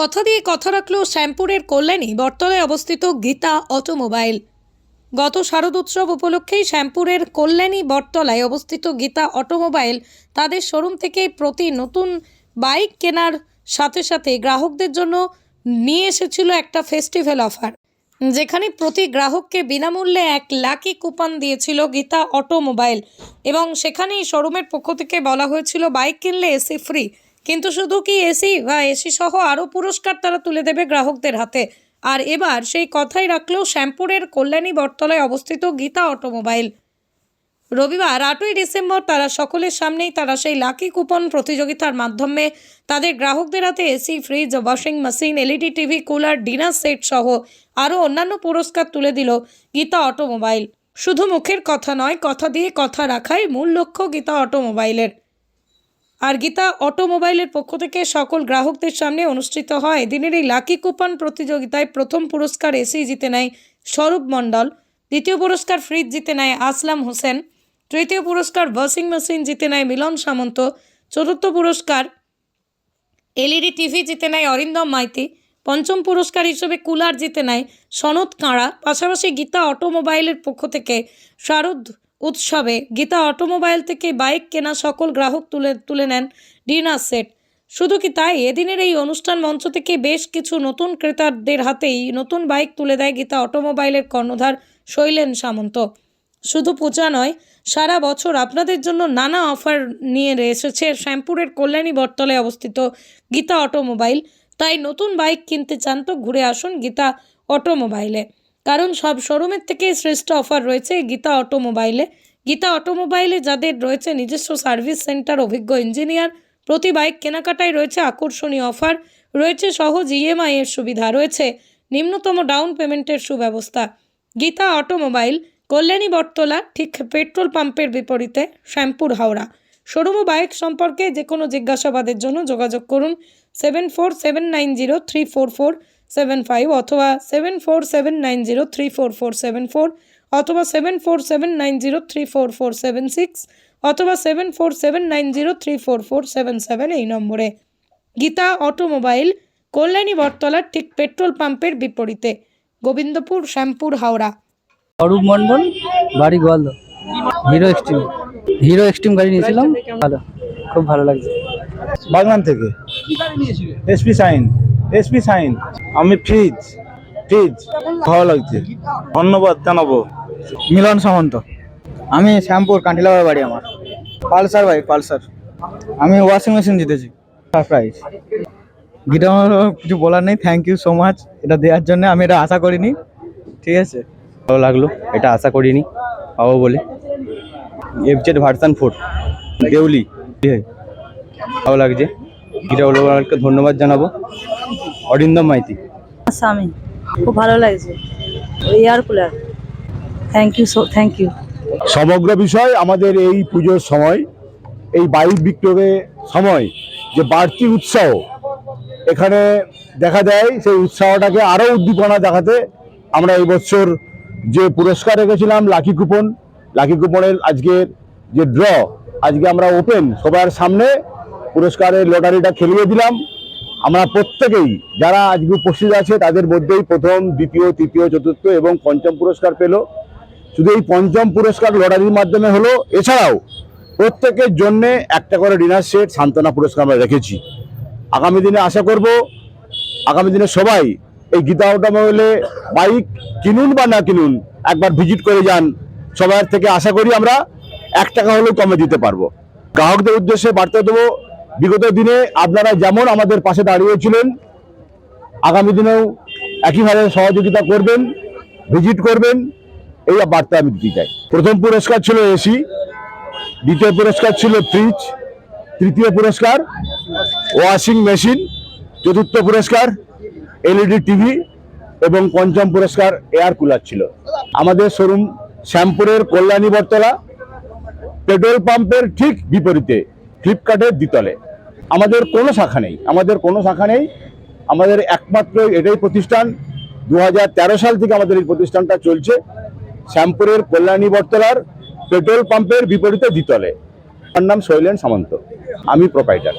কথা দিয়ে কথা রাখল শ্যামপুরের কল্যাণী বর্তলায় অবস্থিত গীতা অটোমোবাইল। গত শারদোৎসব উপলক্ষেই শ্যামপুরের কল্যাণী বটতলায় অবস্থিত গীতা অটোমোবাইল তাদের শোরুম থেকে প্রতি নতুন বাইক কেনার সাথে সাথে গ্রাহকদের জন্য নিয়ে এসেছিল একটা ফেস্টিভ্যাল অফার, যেখানে প্রতি গ্রাহককে বিনামূল্যে এক লাকি কুপন দিয়েছিল গীতা অটোমোবাইল এবং সেখানেই শোরুমের পক্ষ থেকে বলা হয়েছিল, বাইক কিনলে এসি ফ্রি। কিন্তু শুধু কি এসি বা এসি সহ আরও পুরস্কার তারা তুলে দেবে গ্রাহকদের হাতে। আর এবার সেই কথাই রাখলেও শ্যামপুরের কল্যাণী বটতলায় অবস্থিত গীতা অটোমোবাইল। রবিবার আটই ডিসেম্বর তারা সকলের সামনেই তারা সেই লাকি কুপন প্রতিযোগিতার মাধ্যমে তাদের গ্রাহকদের হাতে AC fridge washing machine LED TV cooler dinner set সহ আরও অন্যান্য পুরস্কার তুলে দিল গীতা অটোমোবাইল। শুধু মুখের কথা নয়, কথা দিয়ে কথা রাখাই মূল লক্ষ্য গীতা অটোমোবাইলের। আর গীতা অটোমোবাইলের পক্ষ থেকে সকল গ্রাহকদের সামনে অনুষ্ঠিত হয়। দিনের এই লাকি কুপন প্রতিযোগিতায় প্রথম পুরস্কার এসি জিতে নেয় স্বরূপ মণ্ডল, দ্বিতীয় পুরস্কার ফ্রিজ জিতে নেয় আসলাম হোসেন, তৃতীয় পুরস্কার ওয়াশিং মেশিন জিতে নেয় মিলন সামন্ত, চতুর্থ পুরস্কার এলইডি টিভি জিতে নেয় অরিন্দম মাইতি, পঞ্চম পুরস্কার হিসেবে কুলার জিতে নেয় সনদ কাঁড়া, পাশাপাশি গীতা অটোমোবাইলের পক্ষ থেকে শারদ উৎসবে গীতা অটোমোবাইল থেকে বাইক কেনা সকল গ্রাহক তুলে তুলে নেন ডিনার সেট। শুধু কি তাই? এদিনের এই অনুষ্ঠান মঞ্চ থেকে বেশ কিছু নতুন ক্রেতাদের হাতেই নতুন বাইক তুলে দেয় গীতা অটোমোবাইলের কর্ণধার শৈলেন সামন্ত। শুধু পূজা নয়, সারা বছর আপনাদের জন্য নানা অফার নিয়ে এসেছে শ্যামপুরের কল্যাণী বটতলে অবস্থিত গীতা অটোমোবাইল। তাই নতুন বাইক কিনতে চান তো ঘুরে আসুন গীতা অটোমোবাইলে। কারণ সব শোরুমের থেকেই শ্রেষ্ঠ অফার রয়েছে গীতা অটোমোবাইলে। গীতা অটোমোবাইলে যাদের রয়েছে নিজস্ব সার্ভিস সেন্টার, অভিজ্ঞ ইঞ্জিনিয়ার, প্রতি বাইক কেনাকাটায় রয়েছে আকর্ষণীয় অফার, রয়েছে সহজ ইএমআই এর সুবিধা, রয়েছে নিম্নতম ডাউন পেমেন্টের সুব্যবস্থা। গীতা অটোমোবাইল, কল্যাণী বটতলা, ঠিক পেট্রোল পাম্পের বিপরীতে, শ্যামপুর হাওড়া। শোরুম বাইক সম্পর্কে যে কোনো জিজ্ঞাসাবাদের জন্য যোগাযোগ করুন, seven four seven nine zero three four four seven five অথবা seven four seven nine zero three four four seven four অথবা seven four seven nine zero three four four seven six অথবা seven four seven nine zero three four four seven seven এই নম্বরে। Gita automobile Kalyani বটতলার ঠিক petrol পাম্পের বিপরীতে। গোবিন্দপুর শ্যামপুর হাওড়া। অরূপ মন্ডল বাড়ি Goalda Hero Xtreme. Hero Xtreme গাড়ি নিয়েছিলাম। ভালো। খুব ভালো লাগছে। বাগনান থেকে। SP sign. SP sign. আমি ফ্রিজ ফ্রিজ ভালো লাগছে। ধন্যবাদ জানাব। মিলন সামন্ত। আমি শ্যামপুর কান্টিলাবার বাড়ি আমার। Pulsar bike Pulsar. আমি ওয়াশিং মেশিন জিতেছি। সারপ্রাইজ গিটা আমার কিছু বলার নেই থ্যাংক ইউ সো মাচ এটা দেওয়ার জন্য আমি এটা আশা করিনি। ঠিক আছে? ভালো লাগল, এটা আশা করিনি, পাবো বলে। FZ version four Deuli. ভালো লাগছে। গিটা ধন্যবাদ জানাব। অরিন্দম মাইতি। স্বামী খুব ভালো লাগছে। Air cooler thank you so thank you সমগ্র বিষয় আমাদের এই পুজোর সময় এই বাইক বিক্রয়ের সময় যে বাড়তি উৎসাহ এখানে দেখা দেয় সেই উৎসাহটাকে আরও উদ্দীপনা দেখাতে আমরা এই বছর যে পুরস্কার রেখেছিলাম লাকি কুপন লাকি কুপনের আজকের যে ড্র আজকে আমরা ওপেন সবার সামনে পুরস্কারের লটারিটা খেলিয়ে দিলাম। আমরা প্রত্যেকেই যারা আজকে উপস্থিত আছে, তাদের মধ্যেই প্রথম, দ্বিতীয়, তৃতীয়, চতুর্থ এবং পঞ্চম পুরস্কার পেল। শুধু এই পঞ্চম পুরস্কার লটারির মাধ্যমে হলো, এছাড়াও প্রত্যেকের জন্য একটা করে ডিনার সেট, সান্ত্বনা পুরস্কার আমরা রেখেছি। আগামী দিনে আশা করব, আগামী দিনে সবাই এই গীতা অটোমোবাইলে বাইক কিনুন বা না কিনুন, একবার ভিজিট করে যান। সবার থেকে আশা করি আমরা এক টাকা হলেও কমে দিতে পারব। গ্রাহকদের উদ্দেশ্যে বার্তা দেবো বিগত দিনে আপনারা যেমন আমাদের পাশে দাঁড়িয়েছিলেন, আগামী দিনেও একইভাবে সহযোগিতা করবেন, ভিজিট করবেন, এই বার্তা আমি দিতে চাই। প্রথম পুরস্কার ছিল এসি, দ্বিতীয় পুরস্কার ছিল ফ্রিজ, তৃতীয় পুরস্কার ওয়াশিং মেশিন, চতুর্থ পুরস্কার এলইডি টিভি এবং পঞ্চম পুরস্কার এয়ার কুলার ছিল। আমাদের শোরুম শ্যামপুরের কল্যাণী বটতলা, পেট্রোল পাম্পের ঠিক বিপরীতে, ফ্লিপকার্টের দ্বিতলে। আমাদের কোনো শাখা নেই। আমাদের কোনো শাখা নেই। আমাদের একমাত্র এটাই প্রতিষ্ঠান। দু হাজার তেরো সাল থেকে আমাদের এই প্রতিষ্ঠানটা চলছে। শ্যামপুরের কল্যাণী বটতলার পেট্রোল পাম্পের বিপরীতে দ্বিতলে। আমার নাম শৈলেন সামন্ত। আমি প্রোপাইটার